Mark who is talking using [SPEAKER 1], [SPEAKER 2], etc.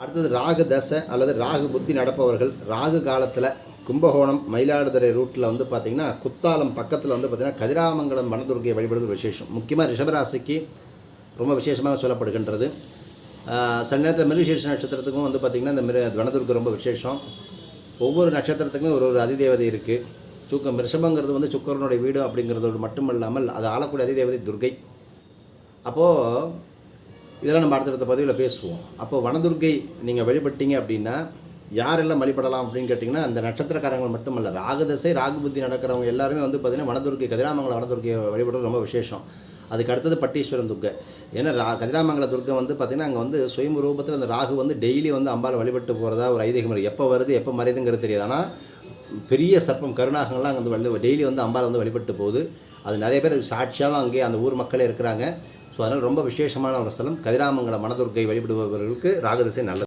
[SPEAKER 1] அடுத்தது ராகு தசை அல்லது ராகு புத்தி நடப்பவர்கள் ராகு காலத்தில் கும்பகோணம் மயிலாடுதுறை ரூட்டில் வந்து பார்த்திங்கன்னா குத்தாலம் பக்கத்தில் வந்து பார்த்திங்கன்னா கதிராமங்கலம் வனதுர்கையை வழிபடுவது விசேஷம். முக்கியமாக ரிஷபராசிக்கு ரொம்ப விசேஷமாக சொல்லப்படுகின்றது. சில நேரத்தில் மிருகசீர்ஷ நட்சத்திரத்துக்கும் வந்து பார்த்திங்கன்னா இந்த மிரு வனதுர்க்கு ரொம்ப விசேஷம். ஒவ்வொரு நட்சத்திரத்துக்கும் ஒரு ஒரு அதிதேவதை இருக்குது சுக்கம் ரிஷபங்கிறது வந்து சுக்கரனுடைய வீடு அப்படிங்கிறதோடு மட்டும் இல்லாமல் அது ஆளக்கூடிய அதிதேவதை துர்கை. அப்போது இதெல்லாம் நம்ம அடுத்தடுத்த பதிவில் பேசுவோம். அப்போ வனதுர்க்கை நீங்கள் வழிபட்டீங்க அப்படின்னா யாரெல்லாம் வழிபடலாம் அப்படின்னு கேட்டிங்கன்னா அந்த நட்சத்திரக்காரங்கள் மட்டுமல்ல. ராகதசை ராகு புத்தி நடக்கிறவங்க எல்லாருமே வந்து பார்த்திங்கன்னா வனதுர்க்கை கதிராமங்கல வனதுர்க்கையை வழிபடுறது ரொம்ப விசேஷம். அதுக்கு அடுத்தது பட்டீஸ்வரன் துர்க்கை ஏன்னா ரா கதிராமங்கல துர்க்கை வந்து பார்த்திங்கன்னா அங்கே வந்து சுயம் ரூபத்தில் அந்த ராகு வந்து டெய்லி வந்து அம்பாள் வழிபட்டு போகிறதா ஒரு ஐதீகம் இருக்குது எப்போ வருது எப்போ மறையுதுங்கிறது தெரியாது. ஆனால் பெரிய சர்ப்பம் கருணாகங்கள்லாம் அங்கே வந்து டெய்லி வந்து அம்பாள் வந்து வழிபட்டு போகுது. அது நிறைய பேர் சாட்சியாகவும் அங்கே அந்த ஊர் மக்களே இருக்கிறாங்க. ஸோ அதனால் ரொம்ப விசேஷமான ஒரு ஸ்தலம். கதிராமங்கல மனதுர்க்கை வழிபடுபவர்களுக்கு ராகதிசை நல்லது.